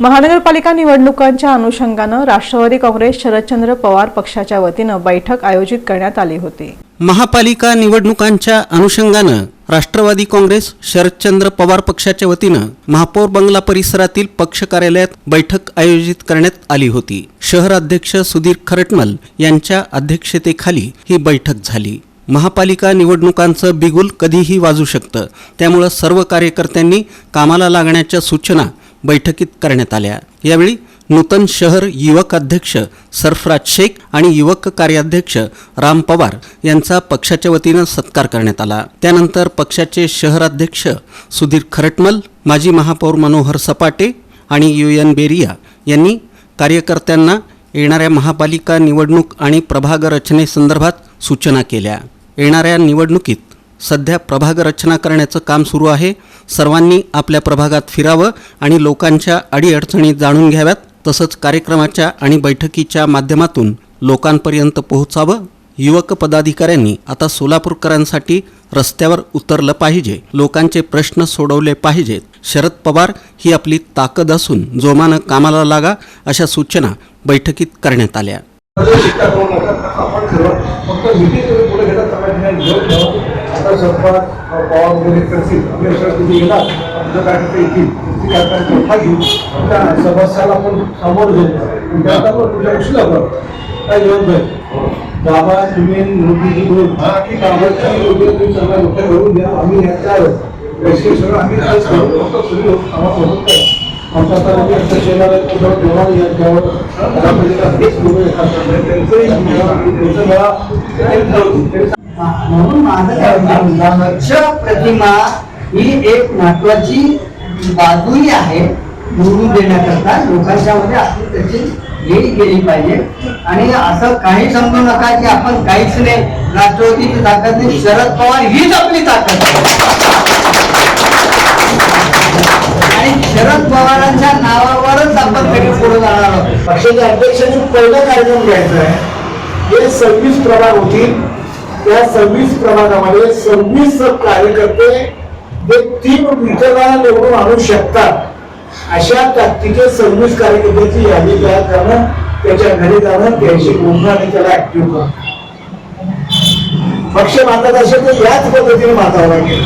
महानगरपालिका निवडणुकांच्या अनुषंगानं राष्ट्रवादी काँग्रेस शरदचंद्र पवार पक्षाच्या वतीनं बैठक आयोजित करण्यात आली होती. महापालिका निवडणुकांच्या अनुषंगानं राष्ट्रवादी काँग्रेस शरदचंद्र पवार पक्षाच्या वतीनं महापौर बंगला परिसरातील पक्ष कार्यालयात बैठक आयोजित करण्यात आली होती. शहराध्यक्ष सुधीर खरटमल यांच्या अध्यक्षतेखाली ही बैठक झाली. महापालिका निवडणुकांचं बिगुल कधीही वाजू शकतं. त्यामुळं सर्व कार्यकर्त्यांनी कामाला लागण्याच्या सूचना बैठकीत करण्यात आल्या. यावेळी नूतन शहर युवक अध्यक्ष सरफराज शेख आणि युवक कार्याध्यक्ष राम पवार यांचा पक्षाच्या वतीनं सत्कार करण्यात आला. त्यानंतर पक्षाचे शहराध्यक्ष सुधीर खरटमल माजी महापौर मनोहर सपाटे आणि यू. एन. बेरिया यांनी कार्यकर्त्यांना येणाऱ्या महापालिका निवडणूक आणि प्रभाग रचनेसंदर्भात सूचना केल्या. येणाऱ्या निवडणुकीत सध्या प्रभाग रचना करण्याचं काम सुरू आहे. सर्वांनी आपल्या प्रभागात फिरावं आणि लोकांच्या अडीअडचणी जाणून घ्याव्यात. तसंच कार्यक्रमाच्या आणि बैठकीच्या माध्यमातून लोकांपर्यंत पोहोचावं. युवक पदाधिकाऱ्यांनी आता सोलापूरकरांसाठी रस्त्यावर उतरलं पाहिजे. लोकांचे प्रश्न सोडवले पाहिजेत. शरद पवार ही आपली ताकद असून जोमानं कामाला लागा अशा सूचना बैठकीत करण्यात आल्या. तुम्ही आता सरकार वगैरे करतील तुम्ही येणार. येतील? ती त्या समस्याला आपण सामोरं जाऊ. त्यात पण तुमच्या उशिरा करू काय येऊन जाईल बाबा तुम्ही नोटीस घेऊन कामाची योग्य तुम्ही सगळ्या लोक करून द्या आम्ही याच्या पैसे सगळं आम्ही आमचा करू आता येणार घ्यावं. त्यांचंही त्यांचं म्हणून माझं काय स्वच्छ प्रतिमा ही एक महत्वाची बाजूही आहे निवडून देण्याकरता. लोकांच्या मध्ये आपली त्याची गेली गेली पाहिजे. आणि असं काही समजू नका की आपण काहीच नाही. राष्ट्रवादीची ताकद नाही. शरद पवार हीच आपली ताकद आणि शरद पवारांच्या नावावरच आपण कधी पुढे जाणार आहोत? पक्षाच्या अध्यक्षांनी पहिला कार्यक्रम घ्यायचा आहे. हे सव्वीस प्रभाग होतील त्या सव्वीस प्रमाणामध्ये सव्वीस कार्यकर्ते जे तीन विचाराला निवडून आणू शकतात. अशा ताकदीचे सव्वीस कार्यकर्त्याची यादी तयार करणं त्याच्या घरी जाणं त्याशी बोलणं आणि त्याला ऍक्टिव्ह करणं. पक्ष बांधत असेल तर याच पद्धतीने बांधावं लागेल.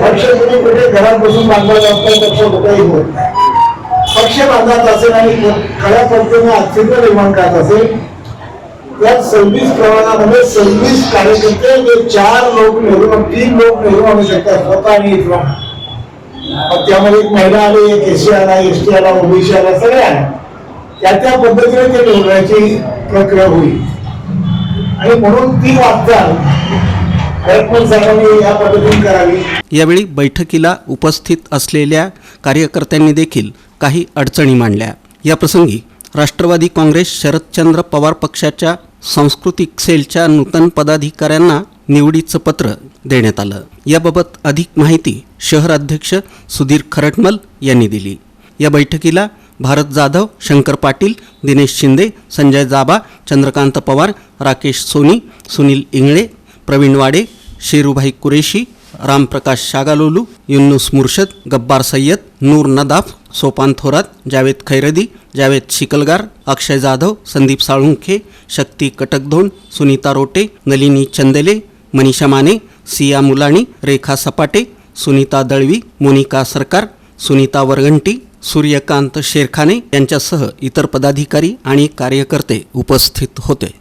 पक्ष तुम्ही कुठे घरात बसून बांधला जात नाही पक्ष कुठेही होत नाही. पक्ष बांधत असेल आणि खऱ्या पद्धतीने अस्तित्व निर्माण करत असेल त्या सव्वीस प्रमाणामध्ये सव्वीस कार्यकर्ते जे चार लोक नेहरू तीन लोक नेहरू आणू शकतात स्वतः आणि इथला. मग त्यामध्ये एक महिला आली एक एससी आला एस टी आला ओबीसी आला सगळे आले. त्या त्या पद्धतीने ते निवडण्याची प्रक्रिया होईल. आणि म्हणून ती वाटचाल यावेळी बैठकीला उपस्थित असलेल्या कार्यकर्त्यांनी देखील काही अडचणी मांडल्या. याप्रसंगी राष्ट्रवादी काँग्रेस शरदचंद्र पवार पक्षाच्या सांस्कृतिक सेलच्या नूतन पदाधिकाऱ्यांना निवडीचं पत्र देण्यात आलं. याबाबत अधिक माहिती शहर अध्यक्ष सुधीर खरटमल यांनी दिली. या बैठकीला भारत जाधव शंकर पाटील दिनेश शिंदे संजय जाबा चंद्रकांत पवार राकेश सोनी सुनील इंगळे प्रवीण वाडे शेरूभाई कुरेशी रामप्रकाश शागालोलू युन्नुस मुर्शद गब्बार सय्यद नूर नदाफ सोपान थोरात जावेद खैरदी जावेद शिकलगार अक्षय जाधव संदीप साळुंखे शक्ती कटकधोंड सुनीता रोटे नलिनी चंदेले मनीषा माने सिया मुलाणी रेखा सपाटे सुनीता दळवी मोनिका सरकार सुनीता वरगंटी सूर्यकांत शेरखाने यांच्यासह इतर पदाधिकारी आणि कार्यकर्ते उपस्थित होते.